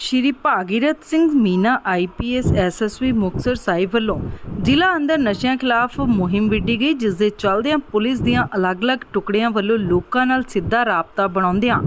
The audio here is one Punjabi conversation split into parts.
ਸ਼੍ਰੀ ਭਾਗੀਰਥ ਸਿੰਘ ਮੀਨਾ ਆਈਪੀਐਸ ਐਸਐਸਪੀ ਮੁਕਤਸਰ ਸਾਹਿਬ ਵੱਲੋਂ ਜ਼ਿਲ੍ਹਾ ਅੰਦਰ ਨਸ਼ਿਆਂ ਖਿਲਾਫ ਮੁਹਿੰਮ ਵਿੱਢੀ ਗਈ, ਜਿਸ ਦੇ ਚੱਲਦਿਆਂ ਪੁਲਿਸ ਦੀਆਂ ਅਲੱਗ-ਅਲੱਗ ਟੁਕੜਿਆਂ ਵੱਲੋਂ ਲੋਕਾਂ ਨਾਲ ਸਿੱਧਾ ਰਾਬਤਾ ਬਣਾਉਂਦਿਆਂ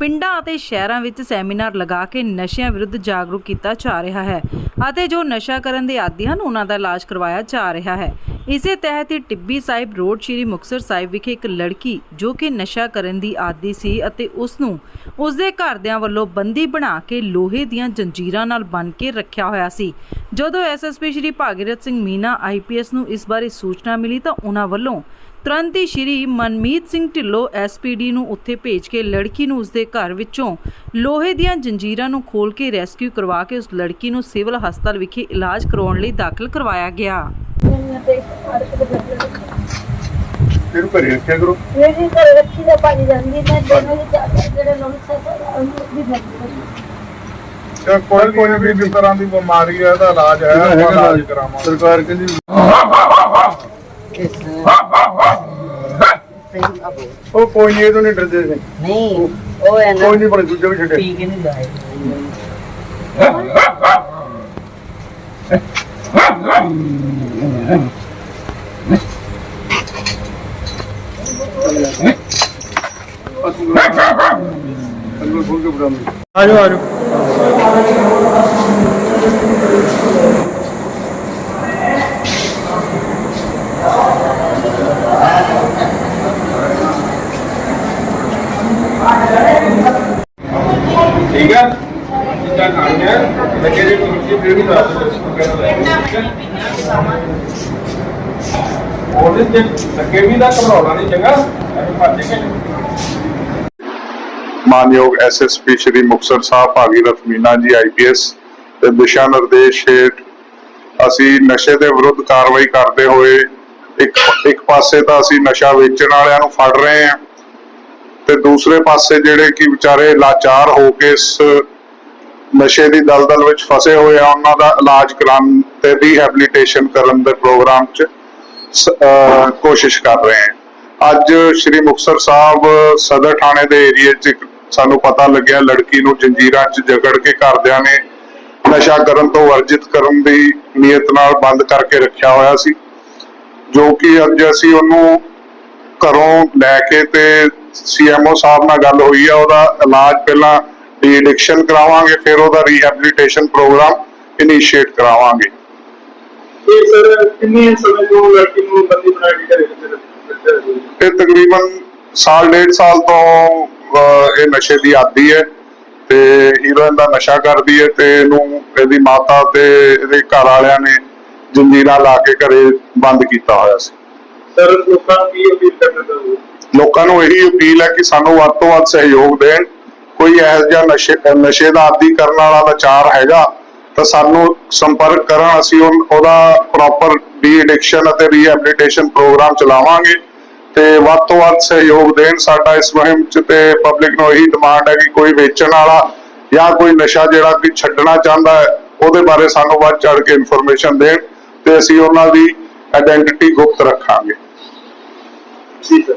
ਪਿੰਡਾਂ ਅਤੇ ਸ਼ਹਿਰਾਂ ਵਿੱਚ ਸੈਮੀਨਾਰ ਲਗਾ ਕੇ ਨਸ਼ਿਆਂ ਵਿਰੁੱਧ ਜਾਗਰੂਕ ਕੀਤਾ ਜਾ ਰਿਹਾ ਹੈ ਅਤੇ ਜੋ ਨਸ਼ਾ ਕਰਨ ਦੇ ਆਦੀ ਹਨ, ਉਹਨਾਂ ਦਾ ਇਲਾਜ ਕਰਵਾਇਆ ਜਾ ਰਿਹਾ ਹੈ। ਇਸੇ ਤਹਿਤ ਹੀ ਟਿੱਬੀ ਸਾਹਿਬ ਰੋਡ ਸ਼੍ਰੀ ਮੁਕਤਸਰ ਸਾਹਿਬ ਵਿਖੇ ਇੱਕ ਲੜਕੀ ਜੋ ਕਿ ਨਸ਼ਾ ਕਰਨ ਦੀ ਆਦੀ ਸੀ ਅਤੇ ਉਸ ਨੂੰ ਉਸ ਦੇ ਘਰਦਿਆਂ ਵੱਲੋਂ ਬੰਦੀ ਬਣਾ ਕੇ ਲੋਹੇ ਦੀਆਂ ਜੰਜੀਰਾਂ ਨਾਲ ਬੰਨ੍ਹ ਕੇ ਰੱਖਿਆ ਹੋਇਆ ਸੀ। ਜਦੋਂ ਐਸਐਸਪੀ ਸ਼੍ਰੀ ਭਾਗੀਰਥ ਸਿੰਘ ਮੀਨਾ ਆਈਪੀਐਸ ਨੂੰ ਇਸ ਬਾਰੇ ਸੂਚਨਾ ਮਿਲੀ ਤਾਂ ਉਹਨਾਂ ਵੱਲੋਂ ਤੁਰੰਤ ਹੀ ਸ਼੍ਰੀ ਮਨਮੀਤ ਸਿੰਘ ਢਿੱਲੋਂ ਐਸਪੀਡੀ ਨੂੰ ਉੱਥੇ ਭੇਜ ਕੇ ਲੜਕੀ ਨੂੰ ਉਸਦੇ ਘਰ ਵਿੱਚੋਂ ਲੋਹੇ ਦੀਆਂ ਜੰਜੀਰਾਂ ਨੂੰ ਖੋਲ ਕੇ ਰੈਸਕਿਊ ਕਰਵਾ ਕੇ ਉਸ ਲੜਕੀ ਨੂੰ ਸਿਵਲ ਹਸਪਤਾਲ ਵਿਖੇ ਇਲਾਜ ਕਰਵਾਉਣ ਲਈ ਦਾਖਲ ਕਰਵਾਇਆ ਗਿਆ। ਇਹਨੂੰ ਘਰੇ ਰੱਖਿਆ ਕਰੋ। ਮੇਰੀ ਘਰ ਰੱਖੀ ਦਾ ਪਾਣੀ ਜਾਂਦੀ ਮੈਂ ਦੋਨੋਂ ਦੇ ਚਾਚਾ ਜਿਹੜੇ ਲੋਕ ਸਭ ਵੀ ਬੰਦ ਜਾਂ ਕੋਈ ਕੋਈ ਵੀ ਜਿਸ ਤਰ੍ਹਾਂ ਦੀ ਬਿਮਾਰੀ ਹੈ ਇਹਦਾ ਇਲਾਜ ਹੈ ਉਹਦਾ ਇਲਾਜ ਕਰਾਵਾਂਗੇ। ਸਰਕਾਰ ਕਹਿੰਦੀ ਉਹ ਕੋਈ ਨਹੀਂ ਇਹ ਤੋਂ ਨਹੀਂ ਡਰਦੇ ਸੀ ਨਹੀਂ ਉਹ ਹੈ ਨਾ ਕੋਈ ਨਹੀਂ ਬੜੇ ਦੂਜੇ ਵੀ ਛੱਡੇ। ਪੀ ਕੇ ਨਹੀਂ ਲਾਏ। ਅੰਦਰ ਖੋਲ ਕੇ ਬੁਲਾਉਂਦੇ ਆਜੋ ਆਜੋ। ਠੀਕ ਹੈ ਜਿੱਦਾਂ ਖਾਣੀਆਂ ਲੱਗੇ ਜੇ ਕੋਈ ਫਿਰ ਵੀ ਦੱਸ ਦਿਓ ਉਹਦੇ ਤੇ ਲੱਗੇ ਵੀ ਦਾ ਘਬਰਾਉਣਾ ਨਹੀਂ ਚੰਗਾ। ਐਵੇਂ ਭੱਜ ਕੇ ਮਾਨਯੋਗ ਐਸਐਸਪੀ ਸ਼੍ਰੀ ਮੁਕਤਸਰ ਸਾਹਿਬ ਭਾਗੀਰਥ ਮੀਨਾ ਜੀ ਆਈਪੀਐਸ ਦੇ ਦਿਸ਼ਾ ਨਿਰਦੇਸ਼ ਹੇਠ ਅਸੀਂ ਨਸ਼ੇ ਦੇ ਵਿਰੁੱਧ ਕਾਰਵਾਈ ਕਰਦੇ ਹੋਏ ਇੱਕ ਇੱਕ ਪਾਸੇ ਤਾਂ ਅਸੀਂ ਨਸ਼ਾ ਵੇਚਣ ਵਾਲਿਆਂ ਨੂੰ ਫੜ ਰਹੇ ਹਾਂ ਤੇ ਦੂਸਰੇ ਪਾਸੇ ਜਿਹੜੇ ਕਿ ਵਿਚਾਰੇ ਲਾਚਾਰ ਹੋ ਕੇ ਇਸ ਨਸ਼ੇ ਦੀ ਦਲਦਲ ਵਿੱਚ ਫਸੇ ਹੋਏ ਆ, ਉਹਨਾਂ ਦਾ ਇਲਾਜ ਕਰਾਉਣ ਤੇ ਰੀਹੈਬਿਲਿਟੇਸ਼ਨ ਕਰਨ ਦੇ ਪ੍ਰੋਗਰਾਮ 'ਚ ਕੋਸ਼ਿਸ਼ ਕਰ ਰਹੇ ਹਾਂ ਅੱਜ ਸ਼੍ਰੀ ਮੁਕਤਸਰ ਸਾਹਿਬ ਸਦਰ ਥਾਣੇ ਦੇ ਏਰੀਏ 'ਚ ਸਾਨੂੰ ਪਤਾ ਲੱਗਿਆ, ਲੜਕੀ ਨੂੰ ਜੰਜੀਰਾਂ 'ਚ ਜਕੜ ਕੇ ਘਰਦਿਆਂ ਨੇ ਨਸ਼ਾ ਕਰਨ ਤੋਂ ਵਰਜਿਤ ਕਰਨ ਦੀ ਨੀਅਤ ਨਾਲ ਬੰਦ ਕਰਕੇ ਰੱਖਿਆ ਹੋਇਆ ਸੀ, ਜੋ ਕਿ ਅੱਜ ਅਸੀਂ ਉਹਨੂੰ ਘਰੋਂ ਲੈ ਕੇ ਤੇ ਸੀਐਮਓ ਸਾਹਿਬ ਨਾਲ ਗੱਲ ਹੋਈ ਆ, ਉਹਦਾ ਇਲਾਜ ਪਹਿਲਾਂ ਡੀ ਐਡਿਕਸ਼ਨ ਕਰਾਵਾਂਗੇ ਫਿਰ ਉਹਦਾ ਰੀਹੈਬਿਲਿਟੇਸ਼ਨ ਪ੍ਰੋਗਰਾਮ ਇਨੀਸ਼ੀਏਟ ਕਰਾਵਾਂਗੇ ਇਹ ਸਰ ਕਿੰਨੇ ਸਮੇਂ ਤੋਂ ਲੜਕੀ ਨੂੰ ਬੰਦੀ ਬਣਾ ਕੇ ਘਰੇ ਰੱਖਿਆ ਸੀ ਇਹ ਤਕਰੀਬਨ ਸਾਲ ਡੇਢ ਸਾਲ ਤੋਂ ਅਹ, ਇਹ ਨਸ਼ੇ ਦੀ ਆਦੀ ਹੈ ਤੇ ਹੀਰੋਇਨ ਦਾ ਨਸ਼ਾ ਕਰਦੀ ਹੈ ਤੇ ਇਹਨੂੰ ਇਹਦੀ ਮਾਤਾ ਤੇ ਇਹਦੇ ਘਰ ਵਾਲਿਆਂ ਨੇ ਜੰਜੀਰਾਂ ਲਾ ਕੇ ਘਰੇ ਬੰਦ ਕੀਤਾ ਹੋਇਆ ਸੀ ਸਰ ਲੋਕਾਂ ਨੂੰ ਕੀ ਅਪੀਲ ਕਰਨਾ ਚਾਹੁੰਦੇ ਲੋਕਾਂ ਨੂੰ ਇਹੀ ਅਪੀਲ ਹੈ ਕਿ ਸਾਨੂੰ ਵੱਧ ਤੋਂ ਵੱਧ ਸਹਿਯੋਗ ਦੇਣ ਕੋਈ ਇਹੋ ਜਿਹਾ ਨਸ਼ੇ ਨਸ਼ੇ ਦਾ ਆਦੀ ਕਰਨ ਵਾਲਾ ਲਾਚਾਰ ਹੈਗਾ, ਤਾਂ ਸਾਨੂੰ ਸੰਪਰਕ ਕਰਨ ਅਸੀਂ ਉਹਦਾ ਪ੍ਰੋਪਰ ਡੀ ਐਡਿਕਸ਼ਨ ਅਤੇ ਰੀਹੈਬਿਲਿਟੇਸ਼ਨ ਪ੍ਰੋਗਰਾਮ ਚਲਾਵਾਂਗੇ ਤੇ ਵੱਧ ਤੋਂ ਵੱਧ ਸਹਿਯੋਗ ਦੇਣ। ਸਾਡਾ ਇਸ ਮੁਹਿੰਮ 'ਚ ਤੇ ਪਬਲਿਕ ਨੂੰ ਇਹੀ ਡਿਮਾਂਡ ਹੈ ਕਿ ਕੋਈ ਵੇਚਣ ਵਾਲਾ ਜਾਂ ਕੋਈ ਨਸ਼ਾ ਜਿਹੜਾ ਕਿ ਛੱਡਣਾ ਚਾਹੁੰਦਾ ਹੈ, ਉਹਦੇ ਬਾਰੇ ਸਾਨੂੰ ਵੱਧ ਚੜ ਕੇ ਇਨਫੋਰਮੇਸ਼ਨ ਦੇਣ ਤੇ ਅਸੀਂ ਉਹਨਾਂ ਦੀ ਆਇਡੈਂਟੀਟੀ ਗੁਪਤ ਰੱਖਾਂਗੇ। ਠੀਕ ਹੈ।